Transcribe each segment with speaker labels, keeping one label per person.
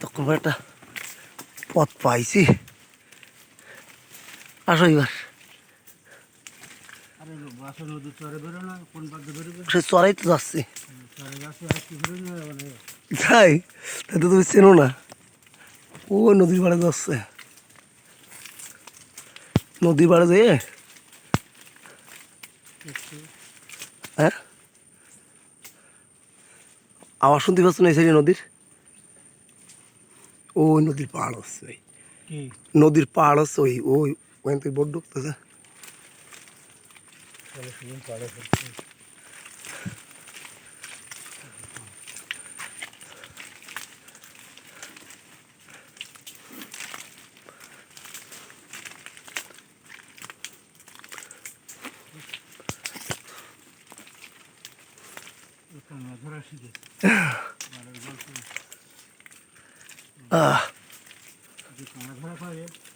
Speaker 1: তখন একটা পথ পাইছি। আসো এবার। সে চড়াই তো যাচ্ছি।
Speaker 2: মানে
Speaker 1: তাই? তাই তো তুমি চেনো না। ও নদীর পাড়ে যাচ্ছে। পাড়ে যেয়ে? হ্যাঁ? আওয়াজ শুনতে পাচ্ছ না এই সাইডে নদীর? ওই নদীর পাহাড় হচ্ছে ওই
Speaker 2: কি
Speaker 1: নদীর পাহাড় হচ্ছে ওই ওই ওখান থেকে বোট ঢুকতেছে
Speaker 2: চলে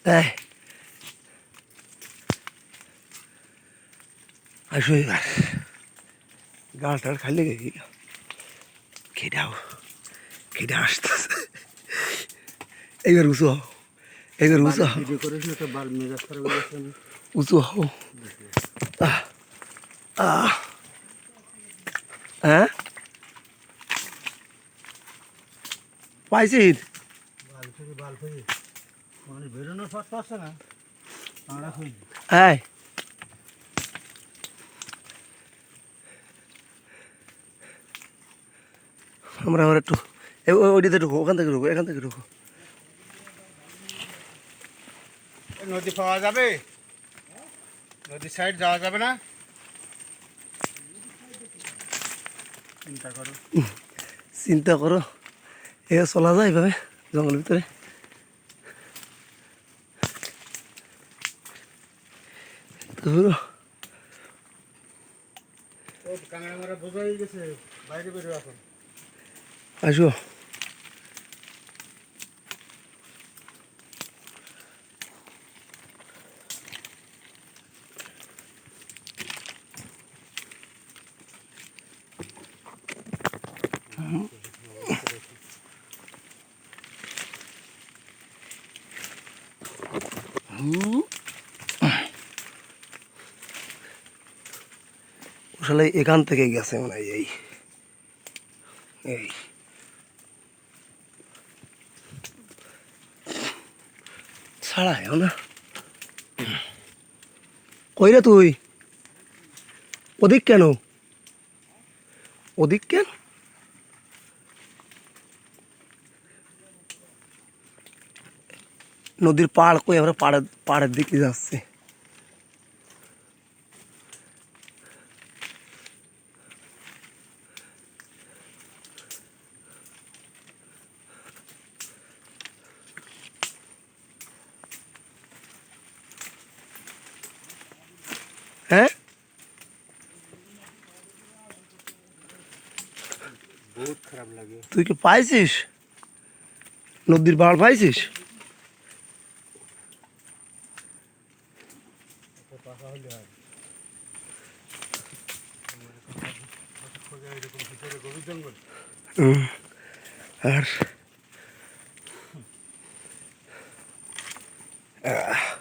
Speaker 1: এই। আসো এবার। গালটার খালি গেছি আসতেছে। এইবার উঁচু হও। এইবার উঁচু হও। উঁচু হও। আহ। আহ। হ্যাঁ? পাইছিস?
Speaker 2: বাল থেকে বাল থেকে মানে বেরোনোর পথ পাচ্ছে না কাঁড়া হয়ে
Speaker 1: হ্যাঁ আমরা আবার একটু ওইটাতে ঢুকো ওখান থেকে ঢুকো এখান থেকে ঢুকো।
Speaker 2: নদী পাওয়া যাবে? নদীর সাইড যাওয়া যাবে না? চিন্তা করো।
Speaker 1: চিন্তা করো এ চলা যায় এইভাবে জঙ্গলের ভিতরে। তো
Speaker 2: ও কাঁংড়া মারা বোঝা হয়ে গেছে বাইরে বেরো এখন
Speaker 1: আসো আসলে এখান থেকে গেছে মনে হয়, এই। এই। ছাড়া হেও না। কই রে তুই? ওদিক কেন? ওদিক কেন? নদীর পাড় কই আমরা পাড়ের পাড়ের দিকে যাচ্ছি। হ্যাঁ?
Speaker 2: বহুত খারাপ লাগে।
Speaker 1: তুই কি পাইছিস? নদীর পাড় পাইছিস?
Speaker 2: তাহলে
Speaker 1: আর আর